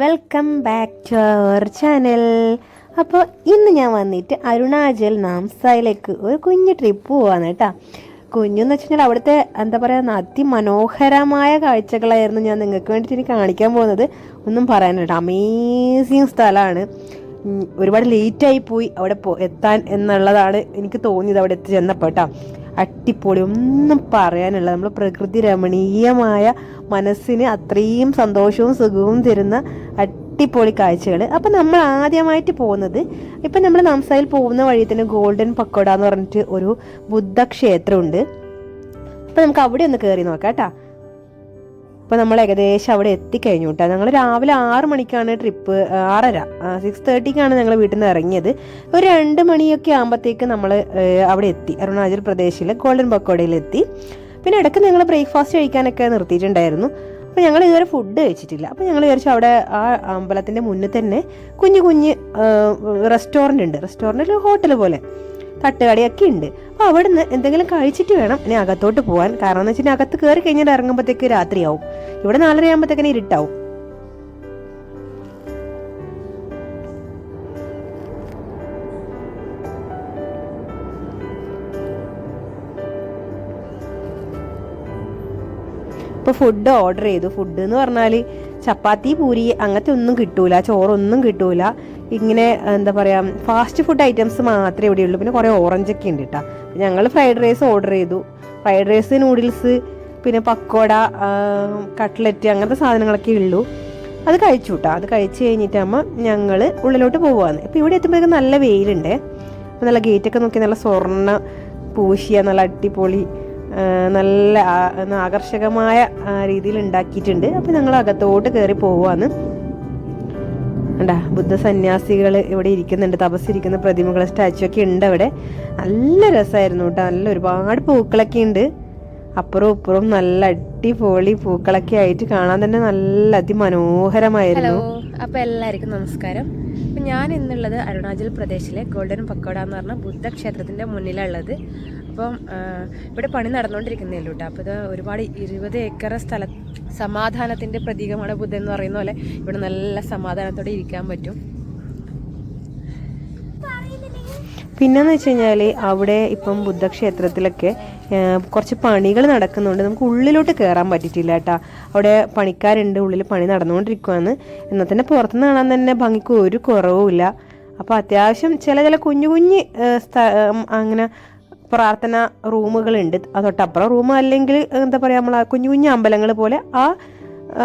Welcome back to our channel അപ്പോൾ ഇന്ന് ഞാൻ വന്നിട്ട് അരുണാചൽ നാംസായിലേക്ക് ഒരു കുഞ്ഞു ട്രിപ്പ് പോവാണ് കേട്ടോ. കുഞ്ഞെന്ന് വെച്ച് കഴിഞ്ഞാൽ അവിടുത്തെ എന്താ പറയുക അതിമനോഹരമായ കാഴ്ചകളായിരുന്നു ഞാൻ നിങ്ങൾക്ക് വേണ്ടിയിട്ട് ഇനി കാണിക്കാൻ പോകുന്നത്. ഒന്നും പറയാനില്ല അമേസിങ് സ്ഥലമാണ്. ഒരുപാട് ലേറ്റായി പോയി അവിടെ പോ എത്താൻ എന്നുള്ളതാണ് എനിക്ക് തോന്നിയത് അവിടെ എത്തി ചെന്നപ്പോൾ കേട്ടോ. അട്ടിപ്പൊളി ഒന്നും പറയാനില്ല. നമ്മൾ പ്രകൃതി രമണീയമായ മനസ്സിന് അത്രയും സന്തോഷവും സുഖവും തരുന്ന അട്ടിപ്പൊളി കാഴ്ചകൾ അപ്പം നമ്മൾ ആദ്യമായിട്ട് പോകുന്നത് ഇപ്പം നമ്മൾ നംസായിൽ പോകുന്ന വഴി തന്നെ ഗോൾഡൻ പക്കോട എന്ന് പറഞ്ഞിട്ട് ഒരു ബുദ്ധക്ഷേത്രമുണ്ട്. അപ്പം നമുക്ക് അവിടെ ഒന്ന് കയറി നോക്കാം കേട്ടോ. അപ്പോൾ നമ്മൾ ഏകദേശം അവിടെ എത്തിക്കഴിഞ്ഞു കേട്ടോ ഞങ്ങൾ രാവിലെ ആറ് മണിക്കാണ് ട്രിപ്പ് ആറര സിക്സ് തേർട്ടിക്കാണ് ഞങ്ങൾ വീട്ടിൽ നിന്ന് ഇറങ്ങിയത്. ഒരു രണ്ട് മണിയൊക്കെ ആകുമ്പോഴത്തേക്ക് നമ്മൾ അവിടെ എത്തി. അരുണാചൽ പ്രദേശിലെ ഗോൾഡൻ പക്കോടയിൽ എത്തി. പിന്നെ ഇടയ്ക്ക് ഞങ്ങൾ ബ്രേക്ക്ഫാസ്റ്റ് കഴിക്കാനൊക്കെ നിർത്തിയിട്ടുണ്ടായിരുന്നു. അപ്പോൾ ഞങ്ങൾ ഇതുവരെ ഫുഡ് കഴിച്ചിട്ടില്ല. അപ്പോൾ ഞങ്ങൾ വിചാരിച്ചു അവിടെ ആ അമ്പലത്തിന്റെ മുന്നിൽ തന്നെ കുഞ്ഞു കുഞ്ഞ് റെസ്റ്റോറന്റ് ഉണ്ട്. റെസ്റ്റോറന്റ് ഹോട്ടൽ പോലെ. തട്ടുകടയൊക്കെ ഉണ്ട്. അപ്പോൾ അവിടെ നിന്ന് എന്തെങ്കിലും കഴിച്ചിട്ട് വേണം ഇനി അകത്തോട്ട് പോകാൻ കാരണം എന്ന് വെച്ചാൽ അകത്ത് കയറി കഴിഞ്ഞാൽ ഇറങ്ങുമ്പോഴത്തേക്ക് രാത്രിയാവും. ഇവിടെ നാലര ആകുമ്പോഴത്തേക്കിനെ ഇരുട്ടാവും. അപ്പോൾ ഫുഡ് ഓർഡർ ചെയ്തു. ഫുഡ് എന്ന് പറഞ്ഞാൽ ചപ്പാത്തി പൂരി അങ്ങനത്തെ ഒന്നും കിട്ടൂല ചോറൊന്നും കിട്ടൂല. ഇങ്ങനെ എന്താ പറയുക ഫാസ്റ്റ് ഫുഡ് ഐറ്റംസ് മാത്രമേ ഇവിടെ ഉള്ളൂ. പിന്നെ കുറേ ഓറഞ്ചൊക്കെ ഉണ്ട് കേട്ടോ ഞങ്ങൾ ഫ്രൈഡ് റൈസ് ഓർഡർ ചെയ്തു. ഫ്രൈഡ് റൈസ് നൂഡിൽസ് പിന്നെ പക്കോട കട്ട്ലറ്റ് അങ്ങനത്തെ സാധനങ്ങളൊക്കെ ഉള്ളൂ. അത് കഴിച്ചു കേട്ടോ അത് കഴിച്ച് കഴിഞ്ഞിട്ടാകുമ്പോൾ ഞങ്ങൾ ഉള്ളിലോട്ട് പോവുകയാണ് ഇപ്പോൾ ഇവിടെ എത്തുമ്പോഴേക്കും നല്ല വെയിലുണ്ട്. നല്ല ഗേറ്റൊക്കെ നോക്കി നല്ല സ്വർണ പൂശിയ നല്ല അടിപൊളി നല്ല ആകർഷകമായ രീതിയിൽ ഉണ്ടാക്കിയിട്ടുണ്ട് അപ്പോൾ ഞങ്ങൾ അകത്തോട്ട് കയറി പോവാന്ന്. ഉണ്ടാ ബുദ്ധ സന്യാസികൾ ഇവിടെ ഇരിക്കുന്നുണ്ട്. തപസ്സിരിക്കുന്ന പ്രതിമകൾ സ്റ്റാച്ചു ഒക്കെ ഉണ്ട് അവിടെ നല്ല രസമായിരുന്നു കേട്ടോ. നല്ല ഒരുപാട് പൂക്കളൊക്കെ ഉണ്ട്. അപ്പുറവും ഇപ്പുറവും നല്ല അടിപൊളി പൂക്കളൊക്കെ ആയിട്ട് കാണാൻ തന്നെ നല്ല അതിമനോഹരമായിരുന്നു. അപ്പൊ എല്ലാവർക്കും നമസ്കാരം. അപ്പം ഞാൻ ഇന്നുള്ളത് അരുണാചൽ പ്രദേശിലെ ഗോൾഡൻ പക്കോട എന്ന് പറഞ്ഞ ബുദ്ധ ക്ഷേത്രത്തിന്റെ മുന്നിലുള്ളത് അപ്പം ഇവിടെ പണി നടന്നുകൊണ്ടിരിക്കുന്നേ ഉള്ളൂ കേട്ടോ അപ്പോൾ ഇത് ഒരുപാട് ഇരുപത് ഏക്കർ സ്ഥല സമാധാനത്തിന്റെ പ്രതീകമാണ് ബുദ്ധൻ എന്ന് പറയുന്ന പോലെ ഇവിടെ നല്ല സമാധാനത്തോടെ ഇരിക്കാൻ പറ്റും. പിന്നെന്ന് വെച്ച് കഴിഞ്ഞാൽ അവിടെ ഇപ്പം ബുദ്ധക്ഷേത്രത്തിലൊക്കെ കുറച്ച് പണികൾ നടക്കുന്നുണ്ട്. നമുക്ക് ഉള്ളിലോട്ട് കയറാൻ പറ്റിയിട്ടില്ല കേട്ടോ. അവിടെ പണിക്കാരുണ്ട് ഉള്ളിൽ പണി നടന്നുകൊണ്ടിരിക്കുവാന്ന് എന്നാൽ തന്നെ പുറത്തുനിന്ന് കാണാൻ തന്നെ ഭംഗിക്ക് ഒരു കുറവുമില്ല. അപ്പോൾ അത്യാവശ്യം ചില ചില കുഞ്ഞു കുഞ്ഞ് അങ്ങനെ പ്രാർത്ഥന റൂമുകളുണ്ട്. തൊട്ടപ്പുറം റൂം അല്ലെങ്കിൽ എന്താ പറയുക നമ്മൾ കുഞ്ഞു കുഞ്ഞു അമ്പലങ്ങൾ പോലെ ആ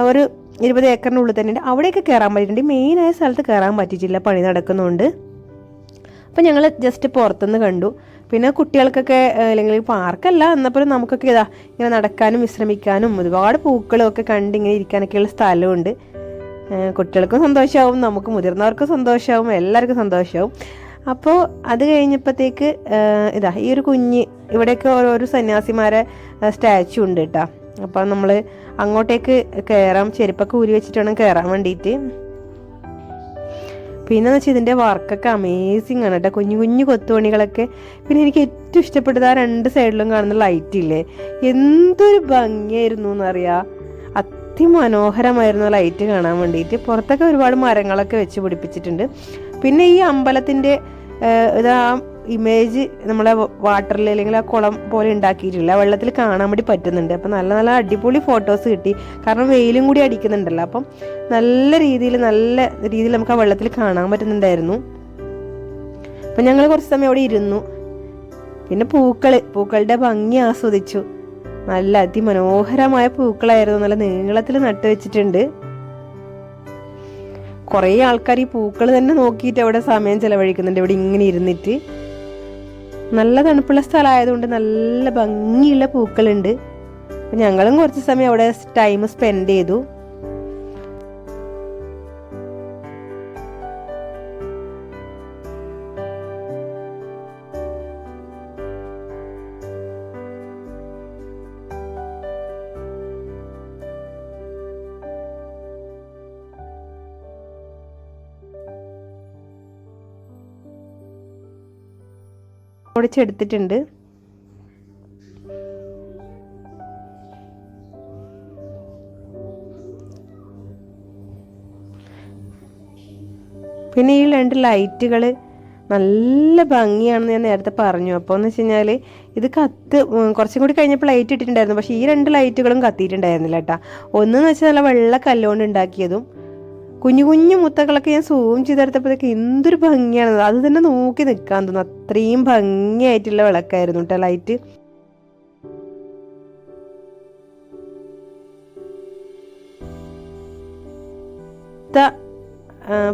ഒരു ഇരുപത് ഏക്കറിനുള്ളിൽ തന്നെ ഉണ്ട് അവിടെയൊക്കെ കയറാൻ പറ്റിയിട്ടുണ്ട്. മെയിനായ സ്ഥലത്ത് കയറാൻ പറ്റിയിട്ടില്ല. പണി നടക്കുന്നുണ്ട്. അപ്പം ഞങ്ങൾ ജസ്റ്റ് പുറത്തുനിന്ന് കണ്ടു. പിന്നെ കുട്ടികൾക്കൊക്കെ അല്ലെങ്കിൽ പാർക്കല്ല എന്നപ്പോൾ നമുക്കൊക്കെ ഇതാ ഇങ്ങനെ നടക്കാനും വിശ്രമിക്കാനും ഒരുപാട് പൂക്കളും ഒക്കെ കണ്ട് ഇങ്ങനെ ഇരിക്കാനൊക്കെയുള്ള സ്ഥലമുണ്ട്. കുട്ടികൾക്കും സന്തോഷമാവും നമുക്ക് മുതിർന്നവർക്കും സന്തോഷമാവും എല്ലാവർക്കും സന്തോഷമാവും അപ്പോൾ അത് കഴിഞ്ഞപ്പോഴത്തേക്ക് ഇതാ ഈ ഒരു കുഞ്ഞ് ഇവിടെയൊക്കെ ഓരോരോ സന്യാസിമാരെ സ്റ്റാച്ചു ഉണ്ട് കേട്ടോ അപ്പം നമ്മൾ അങ്ങോട്ടേക്ക് കയറാം ചെരുപ്പൊക്കെ ഊരി വെച്ചിട്ട് വേണം കയറാൻ വേണ്ടിയിട്ട് പിന്നെ വെച്ചാൽ ഇതിന്റെ വർക്കൊക്കെ അമേസിങ് ആണ് കേട്ടോ കുഞ്ഞു കുഞ്ഞു കൊത്തുപണികളൊക്കെ. പിന്നെ എനിക്ക് ഏറ്റവും ഇഷ്ടപ്പെട്ടത് ആ രണ്ട് സൈഡിലും കാണുന്ന ലൈറ്റ് ഇല്ലേ? എന്തൊരു ഭംഗിയായിരുന്നു എന്നറിയാം. അതിമനോഹരമായിരുന്നു ലൈറ്റ് കാണാൻ വേണ്ടിയിട്ട് പുറത്തൊക്കെ ഒരുപാട് മരങ്ങളൊക്കെ വെച്ച് പിടിപ്പിച്ചിട്ടുണ്ട്. പിന്നെ ഈ അമ്പലത്തിന്റെ ഇതാ ഇമേജ് നമ്മളെ വാട്ടറിൽ അല്ലെങ്കിൽ ആ കുളം പോലെ ഉണ്ടാക്കിയിട്ടില്ല. വെള്ളത്തിൽ കാണാൻ വേണ്ടി പറ്റുന്നുണ്ട്. അപ്പം നല്ല നല്ല അടിപൊളി ഫോട്ടോസ് കിട്ടി. കാരണം വെയിലും കൂടി അടിക്കുന്നുണ്ടല്ലോ. അപ്പം നല്ല രീതിയിൽ നല്ല രീതിയിൽ നമുക്ക് ആ വെള്ളത്തിൽ കാണാൻ പറ്റുന്നുണ്ടായിരുന്നു. അപ്പം ഞങ്ങൾ കുറച്ച് സമയം അവിടെ ഇരുന്നു. പിന്നെ പൂക്കൾ പൂക്കളുടെ ഭംഗി ആസ്വദിച്ചു. നല്ല അതിമനോഹരമായ പൂക്കളായിരുന്നു. നല്ല നീളത്തിൽ നട്ടു വെച്ചിട്ടുണ്ട് കുറേ ആൾക്കാർ ഈ പൂക്കൾ തന്നെ നോക്കിയിട്ട് അവിടെ സമയം ചെലവഴിക്കുന്നുണ്ട്. ഇവിടെ ഇങ്ങനെ ഇരുന്നിട്ട്. നല്ല തണുപ്പുള്ള സ്ഥലമായതുകൊണ്ട് നല്ല ഭംഗിയുള്ള പൂക്കളുണ്ട്. അപ്പം ഞങ്ങളും കുറച്ച് സമയം അവിടെ ടൈം സ്പെൻഡ് ചെയ്തു. ഓടിച്ചെടുത്തിട്ടുണ്ട് പിന്നെ ഈ രണ്ട് ലൈറ്റുകൾ നല്ല ഭംഗിയാണെന്ന് ഞാൻ നേരത്തെ പറഞ്ഞു. അപ്പോൾ എന്ന് വെച്ച് കഴിഞ്ഞാൽ ഇത് കത്ത് കുറച്ചും കൂടി കഴിഞ്ഞപ്പോൾ ലൈറ്റ് ഇട്ടിട്ടുണ്ടായിരുന്നു. പക്ഷേ ഈ രണ്ട് ലൈറ്റുകളും കത്തിയിട്ടുണ്ടായിരുന്നില്ല കേട്ടോ. ഒന്നെന്ന് വെച്ചാൽ നല്ല വെള്ള കല്ലുകൊണ്ട് ഉണ്ടാക്കിയതും കുഞ്ഞു കുഞ്ഞു മുത്തകളൊക്കെ ഞാൻ സൂം ചെയ്തെടുത്തപ്പോഴത്തേക്ക് എന്തൊരു ഭംഗിയാണ് അത് തന്നെ നോക്കി നിൽക്കാൻ തോന്നുന്നു. അത്രയും ഭംഗിയായിട്ടുള്ള വിളക്കായിരുന്നു കേട്ടോ ലൈറ്റ്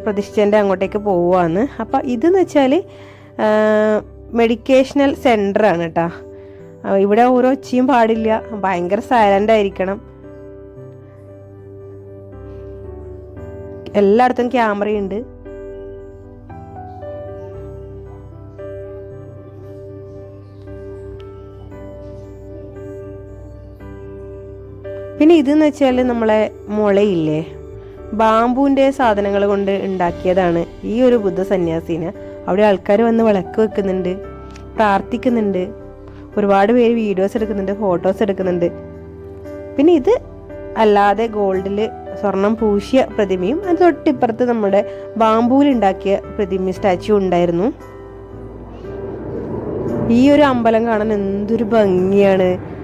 പ്രതിഷ്ഠേന്റെ അങ്ങോട്ടേക്ക് പോവാന്ന്. അപ്പം ഇതെന്ന് വെച്ചാൽ മെഡിക്കേഷണൽ സെന്റർ ആണ് കേട്ടോ. ഇവിടെ ഓരോ ഒച്ചയും പാടില്ല. ഭയങ്കര സൈലന്റ് ആയിരിക്കണം. എല്ലായിടത്തും ക്യാമറയുണ്ട്. പിന്നെ ഇതെന്ന് വെച്ചാൽ നമ്മളെ മുളയില്ലേ? ബാമ്പുവിന്റെ സാധനങ്ങൾ കൊണ്ട് ഉണ്ടാക്കിയതാണ് ഈ ഒരു ബുദ്ധ സന്യാസിനെ. അവിടെ ആൾക്കാർ വന്ന് വിളക്ക് വെക്കുന്നുണ്ട് പ്രാർത്ഥിക്കുന്നുണ്ട് ഒരുപാട് പേര് വീഡിയോസ് എടുക്കുന്നുണ്ട് ഫോട്ടോസ് എടുക്കുന്നുണ്ട്. പിന്നെ ഇത് അല്ലാതെ ഗോൾഡിൽ സ്വർണം പൂശിയ പ്രതിമയും അത് തൊട്ടിപ്പുറത്ത് നമ്മുടെ ബാമ്പൂവിൽ ഉണ്ടാക്കിയ പ്രതിമ സ്റ്റാച്ചു ഉണ്ടായിരുന്നു. ഈ ഒരു അമ്പലം കാണാൻ എന്തൊരു ഭംഗിയാണ്.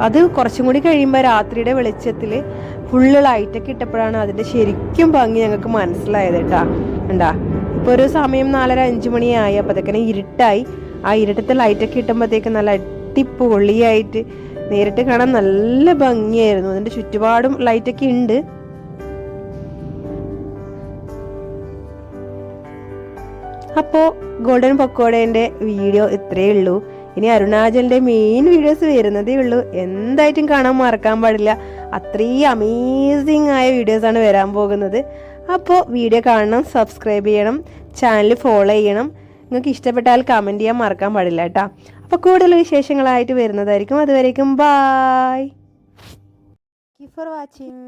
അത് കുറച്ചും കൂടി കഴിയുമ്പോൾ രാത്രിയുടെ വെളിച്ചത്തിൽ ഫുള്ള് ലൈറ്റൊക്കെ ഇട്ടപ്പോഴാണ് അതിന്റെ ശരിക്കും ഭംഗി ഞങ്ങൾക്ക് മനസ്സിലായത് കേട്ടാ. ഉണ്ടാ ഇപ്പൊ ഒരു സമയം നാലര അഞ്ച് മണിയായി അപ്പോൾ അതൊക്കെ ഇരുട്ടായി. ആ ഇരുട്ടത്തെ ലൈറ്റൊക്കെ ഇട്ടുമ്പോഴത്തേക്ക് നല്ല അടിപൊളിയായിട്ട് നേരിട്ട് കാണാൻ നല്ല ഭംഗിയായിരുന്നു. അതിന്റെ ചുറ്റുപാടും ലൈറ്റൊക്കെ ഉണ്ട്. അപ്പോ ഗോൾഡൻ പക്കോടേന്റെ വീഡിയോ ഇത്രയേ ഉള്ളൂ. ഇനി അരുണാചലിന്റെ മെയിൻ വീഡിയോസ് വരുന്നതേ ഉള്ളൂ. എന്തായിട്ടും കാണാൻ മറക്കാൻ പാടില്ല. അത്രയും അമേസിങ് ആയ വീഡിയോസാണ് വരാൻ പോകുന്നത്. അപ്പോൾ വീഡിയോ കാണണം സബ്സ്ക്രൈബ് ചെയ്യണം ചാനൽ ഫോളോ ചെയ്യണം. നിങ്ങൾക്ക് ഇഷ്ടപ്പെട്ടാൽ കമന്റ് ചെയ്യാൻ മറക്കാൻ പാടില്ല കേട്ടോ. അപ്പോൾ കൂടുതൽ വിശേഷങ്ങളായിട്ട് വരുന്നതായിരിക്കും. അതുവരേക്കും ബായ് ഫോർ വാച്ചിങ്